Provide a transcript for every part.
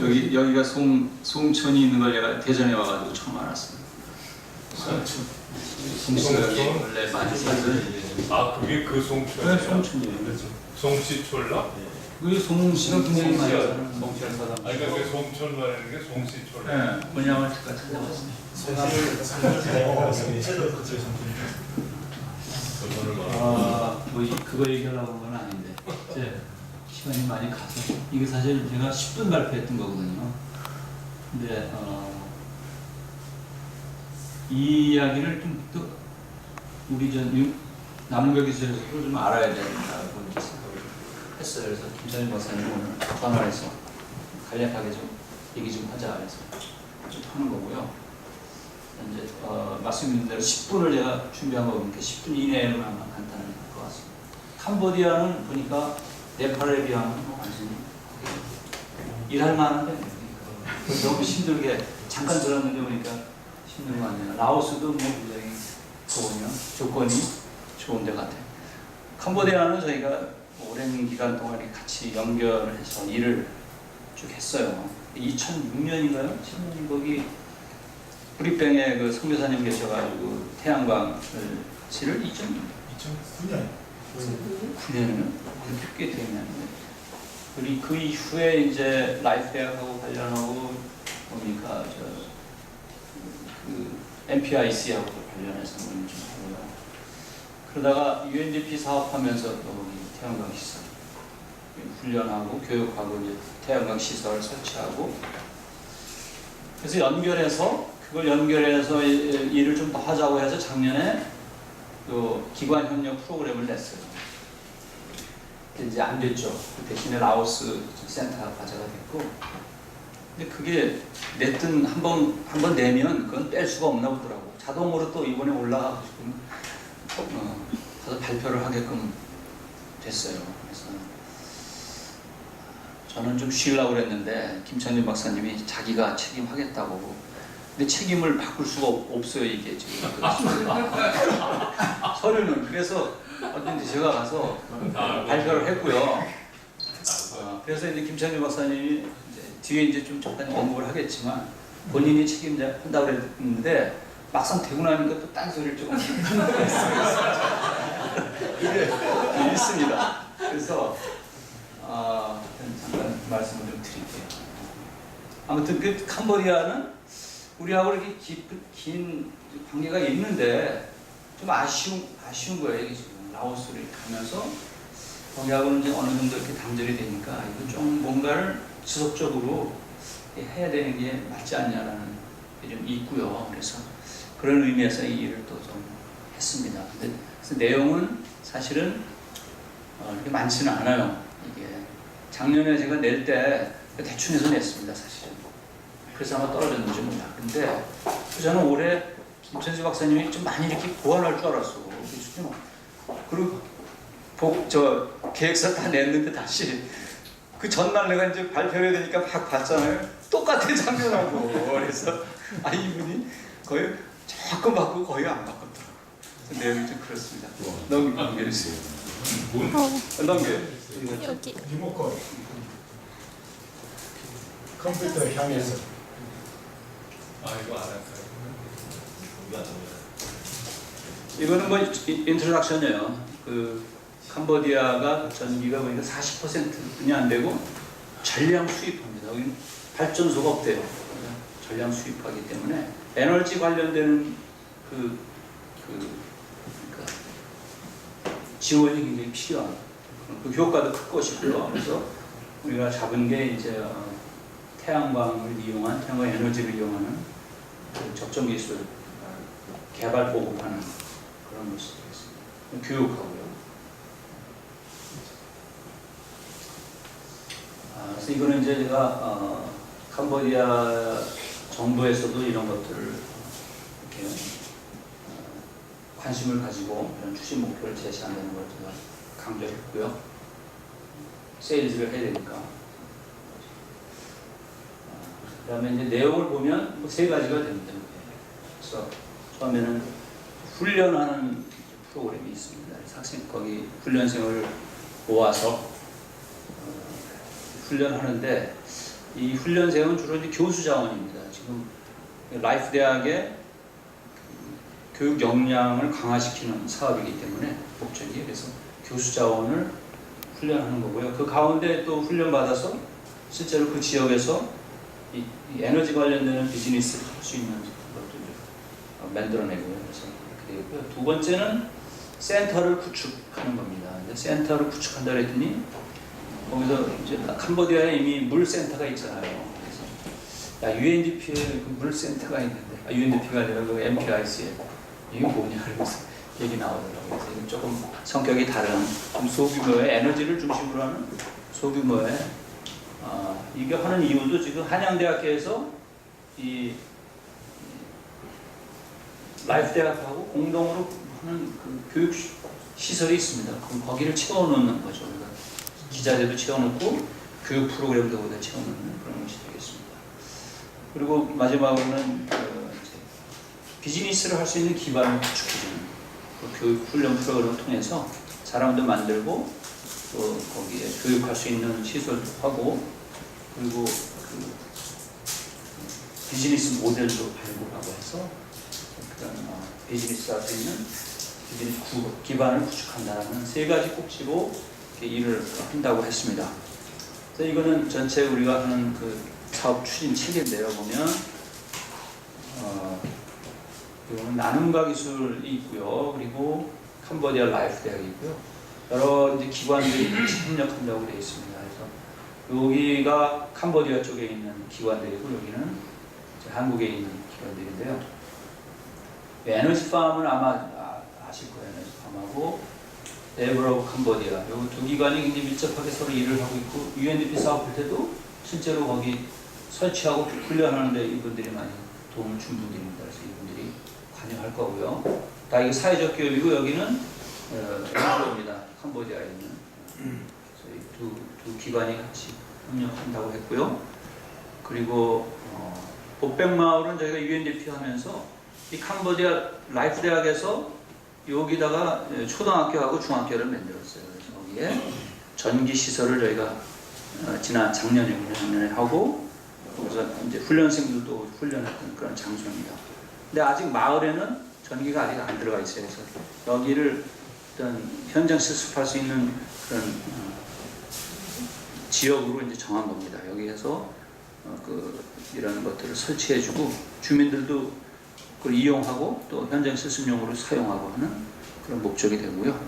여기 여기가 송 송천이 있는 걸 제가 대전에 와가지고 처음 알았습니다. 송씨가 여기 원래 많이 살던 아 그게 그 네, 송촌이에요? 송천이에요. 송시촌라? 그 송씨는 굉장히 많이. 사는 송씨를 사다. 아 그러니까 그 말하는 게 송시촌라? 네, 뭐냐면 제가 찾아봤습니다. 그거를 말하는 아, 뭐 이- 그거 얘기하려고 한건 아닌데 이제 시간이 많이 가서 이게 사실 제가 10분 발표했던 거거든요. 근데 어, 이 이야기를 좀 또 우리 전 유- 남극에서도 좀 알아야 된다고 생각을 했어요. 그래서 김선희 박사님 오늘 전화를 해서 간략하게 좀 얘기 좀 하자 해서 좀 하는 거고요. 이제 어, 말씀드린 대로 10분을 제가 준비한 거니까 10분 이내로 아마 간단할 것 같습니다. 캄보디아는 보니까 네팔에 비하면 뭐 완전히 일할 만한데 너무 힘들게 잠깐 들었는데 보니까 힘든 거 아니에요. 라오스도 뭐 굉장히 좋으냐 조건이 좋은 데 같아요. 캄보디아는 저희가 오랜 기간 동안 같이 연결을 해서 일을 쭉 했어요. 2006년인가요? 7년 거기 브리뱅에 그 선교사님 계셔가지고 태양광을 지를 2009년 이면 2009년. 그렇게 되었는데 그리고 그 이후에 이제 라이프하고 관련하고 뭡니까 저 그 MPIC하고 관련해서 좀. 그러다가 UNDP 사업하면서 또이 태양광 시설 훈련하고 교육하고 이제 태양광 시설 설치하고 그래서 연결해서 그걸 연결해서 이- 일을 좀 더 하자고 해서 작년에 그 기관 협력 프로그램을 냈어요. 이제 안 됐죠. 그 대신에 라오스 센터가 가져가 됐고. 근데 그게 냈든 한 번 한 번 내면 그건 뺄 수가 없나 보더라고. 자동으로 또 이번에 올라가고 지금 어, 가서 발표를 하게끔 됐어요. 그래서 저는 좀 쉬려고 그랬는데 김천진 박사님이 자기가 책임하겠다고. 근데 책임을 바꿀 수가 없- 없어요 이게 지금 서류는 그래서 어쩐지 제가 가서 발표를 했고요. 어, 그래서 이제 김찬규 박사님이 이제 뒤에 이제 좀 잠깐 언급을 하겠지만 본인이 책임자 한다고 그랬는데 막상 되고 나니까 또 딴 소리를 조금 이게 있습니다. 그래서 아, 잠깐 말씀을 좀 드릴게요. 아무튼 그 캄보디아는 우리하고 이렇게 깊은 긴 관계가 있는데 좀 아쉬운 아쉬운 거예요 이게 지금 라오스를 가면서 거기하고는 이제 어느 정도 이렇게 단절이 되니까 이거 좀 뭔가를 지속적으로 해야 되는 게 맞지 않냐라는 게 좀 있고요. 그래서 그런 의미에서 이 일을 또 좀 했습니다. 근데 그래서 내용은 사실은 어, 이렇게 많지는 않아요. 이게 작년에 제가 낼 때 대충 해서 냈습니다. 사실은. 그래서 아마 떨어졌는지 몰라. 근데 저는 올해 김천수 박사님이 좀 많이 이렇게 고안할 줄 알았어. 좀 그리고 복, 저 계획서 다 냈는데 다시 그 전날 내가 이제 발표해야 되니까 막 봤잖아요. 똑같은 장면하고 그래서 아 이분이 거의 조금 바꾸고 거의 안 바꿨더라고. 그래서 내용이 좀 그렇습니다. 넘겨주세요. 문? 넘겨. 여기 리모컨. 컴퓨터 향해서. 이거는 뭐 인- 인트로덕션이에요. 그 캄보디아가 전기가 보니까 40%뿐이 안 되고 전량 수입합니다. 여기는 발전소가 없대요. 전량 수입하기 때문에 에너지 관련되는 그, 그 그러니까 지원이 굉장히 필요한 그 효과도 클 것이고요. 그래서 우리가 잡은 게 이제 어, 태양광을 이용한 태양광 에너지를 이용하는 그 적정 기술 어, 개발 보급하는 그런 모습이 있습니다. 교육하고요. 아, 그래서 이거는 이제 제가 어, 캄보디아 정부에서도 이런 것들을 이렇게 어, 관심을 가지고 이런 추진 목표를 제시한다는 걸 제가 강조했고요. 세일즈를 해야 되니까. 그 다음에 이제 내용을 보면 뭐세 가지가 됩니다. 그래서 처음에는 훈련하는 프로그램이 있습니다. 학생 거기 훈련생을 모아서 어, 훈련하는데 이 훈련생은 주로 이제 교수 자원입니다. 지금 라이프 대학의 교육 역량을 강화시키는 사업이기 때문에 목적이 그래서 교수 자원을 훈련하는 거고요. 그 가운데 또 훈련 받아서 실제로 그 지역에서 이, 이 에너지 관련되는 비즈니스를 할 수 있는 것도 어, 만들어내고요. 그래서 되고요. 두 번째는 센터를 구축하는 겁니다. 센터를 구축한다 그랬더니 거기서 이제 캄보디아에 이미 물 센터가 있잖아요. 그래서 야 UNDP에 그 물 센터가 있는데 아, UNDP가 아니라 그 MPIC에 이게 뭐냐 그래서 얘기 나오더라고요. 그래서 조금 성격이 다른 좀 소규모의 에너지를 중심으로 하는 소규모의 어, 이게 하는 이유도 지금 한양대학교에서 이 라이프 대학하고 공동으로 하는 그 교육 시- 시설이 있습니다. 그럼 거기를 채워넣는 거죠. 그러니까 기자재도 채워넣고 교육 프로그램도 거기다 채워넣는 그런 것이 되겠습니다. 그리고 마지막으로는 그 비즈니스를 할 수 있는 기반을 구축해주는 그 교육 훈련 프로그램을 통해서 사람도 만들고 또 거기에 교육할 수 있는 시설도 하고 그리고 그 비즈니스 모델도 발굴하고 해서 그런 어, 비즈니스 할수 있는 비즈니스 구, 기반을 구축한다는 세 가지 꼭지로 일을 한다고 했습니다. 그래서 이거는 전체 우리가 하는 그 사업 추진 체계인데요. 보면 어, 이거는 나눔과 기술이 있고요. 그리고 캄보디아 라이프 대학이 있고요. 여러 이제 기관들이 협력한다고 되어 있습니다. 그래서 여기가 캄보디아 쪽에 있는 기관들이고 여기는 한국에 있는 기관들인데요. 에너지 팜은 아마 아, 아실 거예요. 에너지 팜하고 데브로 캄보디아 이 두 기관이 굉장히 밀접하게 서로 일을 하고 있고 UNDP 사업할 때도 실제로 거기 설치하고 훈련하는데 이분들이 많이 도움을 준 분들입니다. 그래서 이분들이 관여할 거고요. 다 이게 사회적 교육이고 여기는 어, 에너지입니다. 캄보디아에 있는 그래서 이 두, 두 기관이 같이 협력한다고 했고요. 그리고 어, 보백마을은 저희가 UNDP 하면서 이 캄보디아 라이프 대학에서 여기다가 예, 초등학교하고 중학교를 만들었어요. 그래서 거기에 전기 시설을 저희가 어, 지난 작년에 작년에 하고 거기서 이제 훈련생들도 훈련했던 그런 장소입니다. 근데 아직 마을에는 전기가 아직 안 들어가 있어요. 그래서 여기를 어떤 현장 실습할 수 있는 그런 어, 지역으로 이제 정한 겁니다. 여기에서 어, 그 이런 것들을 설치해주고 주민들도 그걸 이용하고 또 현장 실습용으로 사용하고 하는 그런 목적이 되고요.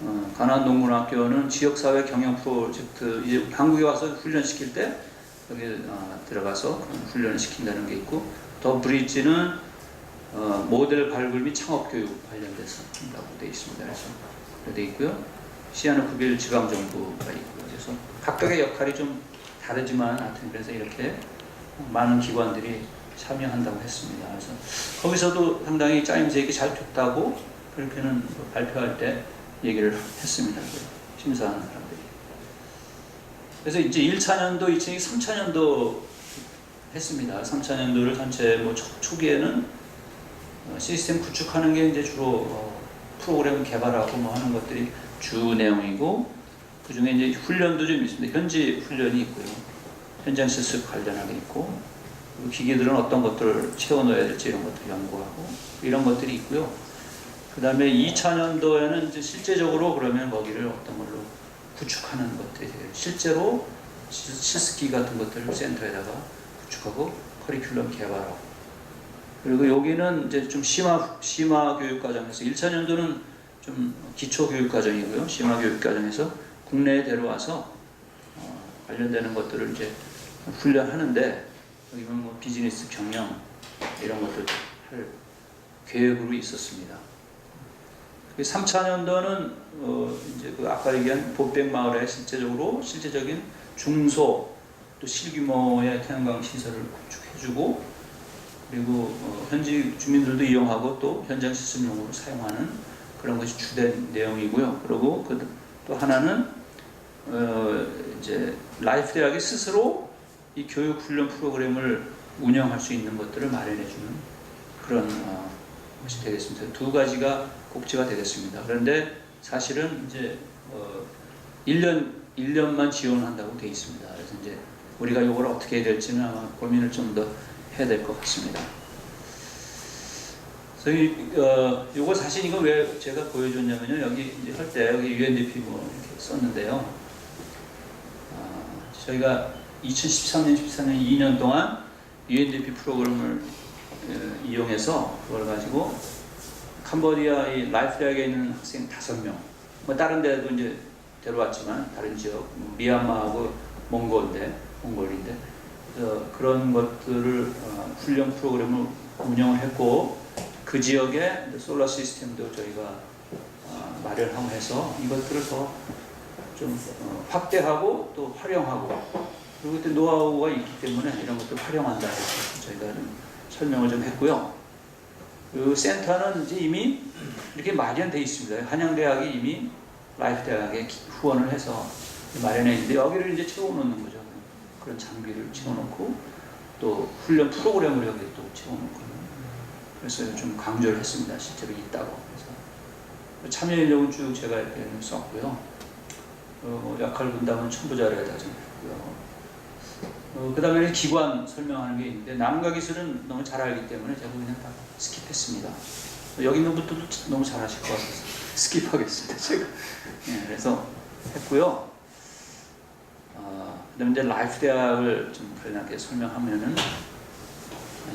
어, 가난농군학교는 지역사회 경영 프로젝트 이제 한국에 와서 훈련시킬 때 여기 어, 들어가서 훈련을 시킨다는 게 있고 더 브릿지는 어, 모델 발굴 및 창업 교육 관련돼서 한다고 되어 있습니다. 그래서 돼 있고요. 시아누크빌 지방 정부가 있고요. 그래서 각각의 역할이 좀 다르지만 하여튼 그래서 이렇게 많은 기관들이 참여한다고 했습니다. 그래서 거기서도 상당히 짜임새 있게 잘 됐다고 그렇게는 발표할 때 얘기를 했습니다. 그 심사하는 사람들이. 그래서 이제 1차 년도, 2차년, 3차 년도 했습니다. 3차 년도를 전체 뭐 초, 초기에는 어, 시스템 구축하는 게 이제 주로 어, 프로그램 개발하고 뭐 하는 것들이 주 내용이고 그 중에 이제 훈련도 좀 있습니다. 현지 훈련이 있고요. 현장 실습 관련하게 있고 기계들은 어떤 것들을 채워 넣어야 될지 이런 것들 연구하고 이런 것들이 있고요. 그 다음에 2차 년도에는 이제 실제적으로 그러면 거기를 어떤 걸로 구축하는 것들이 돼요. 실제로 시- 실습기 같은 것들을 센터에다가 구축하고 커리큘럼 개발하고 그리고 여기는 이제 좀 심화 심화 교육 과정에서 1차 년도는 좀 기초 교육 과정이고요. 심화 교육 과정에서 국내에 데려와서 어, 관련되는 것들을 이제 훈련하는데 여기 보면 뭐 비즈니스 경영 이런 것들 할 계획으로 있었습니다. 3차 년도는 어 이제 그 아까 얘기한 보백마을에 실제적으로 실제적인 중소 또 실규모의 태양광 시설을 구축해주고 그리고 어 현지 주민들도 이용하고 또 현장 시설용으로 사용하는 그런 것이 주된 내용이고요. 그리고 그 또 하나는 어 이제 라이프 대학이 스스로 이 교육 훈련 프로그램을 운영할 수 있는 것들을 마련해주는 그런 어, 것이 되겠습니다. 두 가지가 꼭지가 되겠습니다. 그런데 사실은 이제 어, 1년 1년만 지원한다고 돼 있습니다. 그래서 이제 우리가 이걸 어떻게 해야 될지는 아마 고민을 좀더 해야 될 것 같습니다. 그래서 이, 어, 요거 사실 이거 왜 제가 보여줬냐면요. 여기 할 때 여기 UNDP 뭐 이렇게 썼는데요. 아, 저희가 2013년, 14년 2년 동안 UNDP 프로그램을 어, 이용해서 그걸 가지고 캄보디아 이 라이프 대학에 있는 학생 다섯 명, 뭐 다른 데도 이제 데려왔지만 다른 지역, 뭐 미얀마하고 몽골인데, 몽골인데 그래서 그런 것들을 어, 훈련 프로그램을 운영을 했고 그 지역에 솔라 시스템도 저희가 어, 마련하고 해서 이것들을 더좀 어, 확대하고 또 활용하고 그리고 또 노하우가 있기 때문에 이런 것들 활용한다 해서 저희가 좀 설명을 좀 했고요. 그 센터는 이제 이미 이렇게 마련돼 있습니다. 한양대학이 이미 라이프 대학에 기- 후원을 해서 마련해 있는데 여기를 이제 채워놓는 거죠. 그런 장비를 채워놓고 또 훈련 프로그램을 여기 또 채워놓고 그래서 좀 강조를 했습니다. 실제로 있다고 그래서 참여 인력은 쭉 제가 이렇게 썼고요. 어, 역할 분담은 첨부자료에다 좀 했고요. 어, 그 다음에 기관 설명하는 게 있는데 남과 기술은 너무 잘 알기 때문에 제가 그냥 다 스킵했습니다. 여기 있는 분들도 너무 잘하실 것 같아서 스킵하겠습니다. 제가. 예, 그래서 했고요. 어, 그다음에 이제 라이프 대학을 좀 간략하게 설명하면은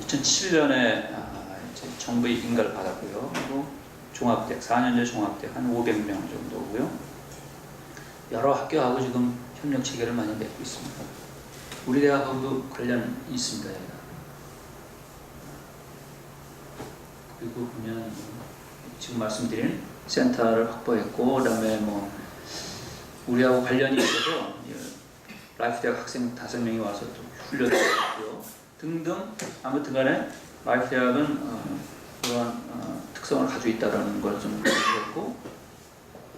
2007년에 아, 정부의 인가를 받았고요. 그리고 종합대학 4년제 종합대학 한 500명 정도고요. 여러 학교하고 지금 협력 체계를 많이 맺고 있습니다. 우리 대학하고도 관련이 있습니다. 그리고 보면 지금 말씀드린 센터를 확보했고 그다음에 뭐 우리하고 관련이 있어서 이 라이프 대학 학생 다섯 명이 와서 또 훈련을 했고요. 등등 아무튼 간에 라이프 대학은 어, 그러한 어, 특성을 가지고 있다라는 걸 좀 보였고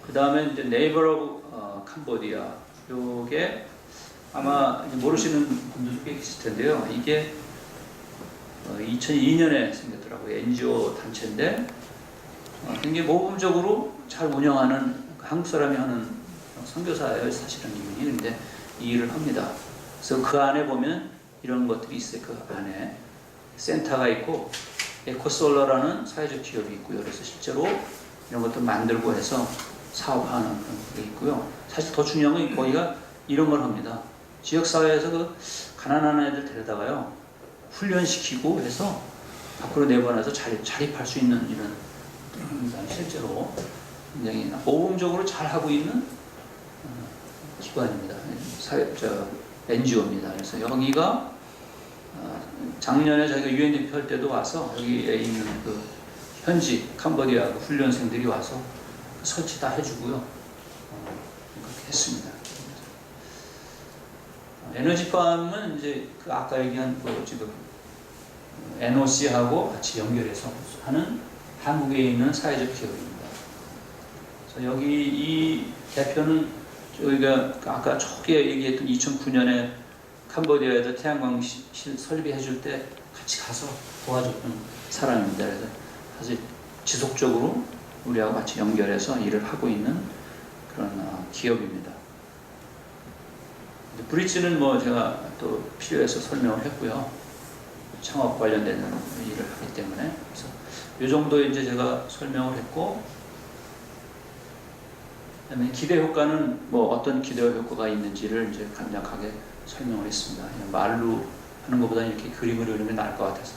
그 다음에 이제 네이버 오브 어, 캄보디아 요게 아마 모르시는 분들도 꽤 계실 텐데요. 이게 어, 2002년에 생겼더라고요. NGO 단체인데 어, 굉장히 모범적으로 잘 운영하는 한국 사람이 하는 선교사예요 사실은 이분이. 근데 이 일을 합니다. 그래서 그 안에 보면 이런 것들이 있어요. 그 안에 센터가 있고 에코솔러라는 사회적 기업이 있고요. 그래서 실제로 이런 것들 만들고 해서 사업하는 그런 게 있고요. 사실 더 중요한 건 거기가 이런 걸 합니다. 지역사회에서 그 가난한 애들 데려다가요 훈련시키고 해서 밖으로 내보내서 자립, 자립할 수 있는 이런. 실제로 굉장히 모범적으로 잘 하고 있는 어, 기관입니다. 사회, 저 NGO입니다. 그래서 여기가 어, 작년에 저희가 UNDP 할 때도 와서 여기에 있는 그 현지 캄보디아 그 훈련생들이 와서 설치 다 해주고요. 어, 그렇게 했습니다. 에너지팜은 이제 그 아까 얘기한 그 지금 NOC하고 같이 연결해서 하는 한국에 있는 사회적 기업입니다. 그래서 여기 이 대표는 저희가 그 아까 초기에 얘기했던 2009년에 캄보디아에서 태양광 시- 실 설비해 줄 때 같이 가서 도와줬던 사람입니다. 그래서 사실 지속적으로 우리하고 같이 연결해서 일을 하고 있는 그런 어, 기업입니다. 브릿지는 뭐 제가 또 필요해서 설명을 했고요. 창업 관련된 일을 하기 때문에 그래서 이 정도 이제 제가 설명을 했고 그다음에 기대 효과는 뭐 어떤 기대 효과가 있는지를 이제 간략하게 설명을 했습니다. 말로 하는 것보다 이렇게 그림을 그리면 나을 것 같아서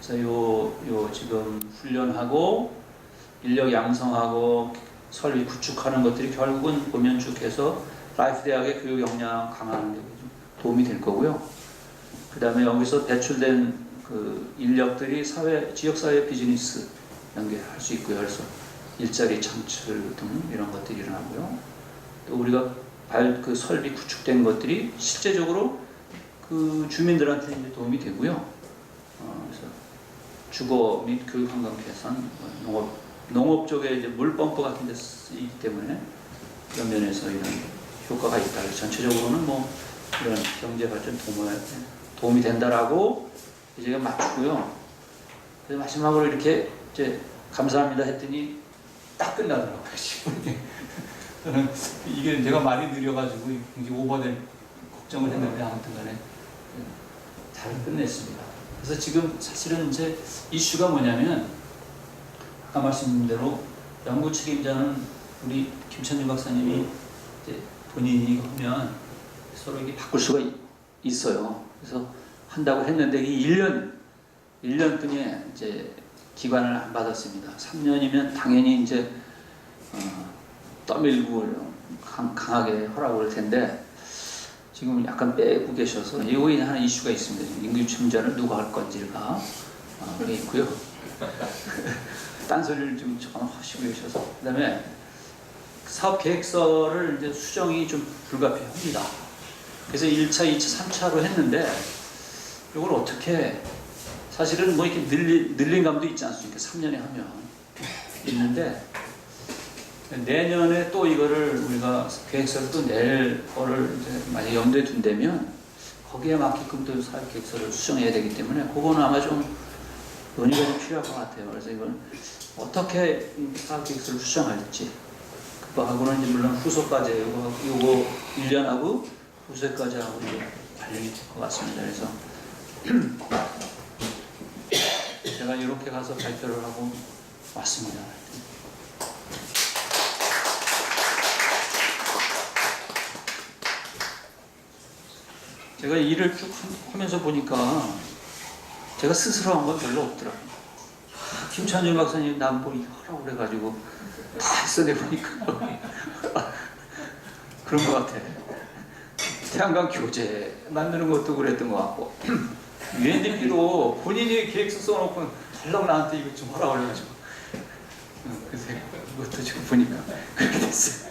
그래서 요, 요 지금 훈련하고 인력 양성하고 설비 구축하는 것들이 결국은 보면 쭉 해서 라이프 대학의 교육 역량 강화하는 데좀 도움이 될 거고요. 그 다음에 여기서 배출된 그 인력들이 사회, 지역사회 비즈니스 연계할 수 있고요. 그래서 일자리 창출 등 이런 것들이 일어나고요. 또 우리가 발, 그 설비 구축된 것들이 실제적으로 그 주민들한테 이제 도움이 되고요. 어, 그래서 주거 및 교육 환경 개선, 뭐 농업, 농업 쪽에 이제 물 펌프 같은 데 쓰이기 때문에 그런 면에서 이런 효과가 있다. 전체적으로는 뭐 이런 경제 발전 도움이, 도움이 된다라고 이제 맞추고요. 그래서 마지막으로 이렇게 이제 감사합니다 했더니 딱 끝나더라고요. 10분이. 저는 이게 내가 말이 느려가지고 굉장히 오버된 걱정을 했는데 아무튼 간에 잘 끝냈습니다. 그래서 지금 사실은 이제 이슈가 뭐냐면 아까 말씀드린 대로 연구 책임자는 우리 김천준 박사님이 이제 본인이 하면 서로 이게 바꿀 수가 있- 있어요. 그래서 한다고 했는데 이 1년 1년 동에 이제 기관을 안 받았습니다. 3년이면 당연히 이제 어, 떠밀고 강, 강하게 허락을 할 텐데 지금 약간 빼고 계셔서 이거에 하나 이슈가 있습니다. 임금 침자를 누가 할 건지가 어, 그게 있고요. 딴소리를 좀 하시고 계셔서 그다음에 사업 계획서를 이제 수정이 좀 불가피합니다. 그래서 1차, 2차, 3차로 했는데 이걸 어떻게 사실은 뭐 이렇게 늘리, 늘린 감도 있지 않습니까? 3년에 하면 있는데 내년에 또 이거를 우리가 계획서를 또 낼 거를 이제 만약 염두에 둔다면 거기에 맞게끔 또 사업 계획서를 수정해야 되기 때문에 그거는 아마 좀 논의가 좀 필요할 것 같아요. 그래서 이걸 어떻게 이 사업 계획서를 수정할지 그거하고는 이제 물론 후소까지 요거 요거 1년하고 후소까지 하고 이제 관련이 될 것 같습니다. 그래서 제가 이렇게 가서 발표를 하고 왔습니다. 제가 일을 쭉 하면서 보니까 제가 스스로 한 건 별로 없더라고요. 아, 김찬일 박사님 나뭐 이거 하라고 그래가지고 다 했어 내 보니까 그런 것 같아. 태양광 교재 만드는 것도 그랬던 것 같고 UNDP도 본인이 계획서 써놓고 달라고 나한테 이거 좀 하라고 그래가지고 어, 그래서 이것도 지금 보니까 그렇게 됐어요.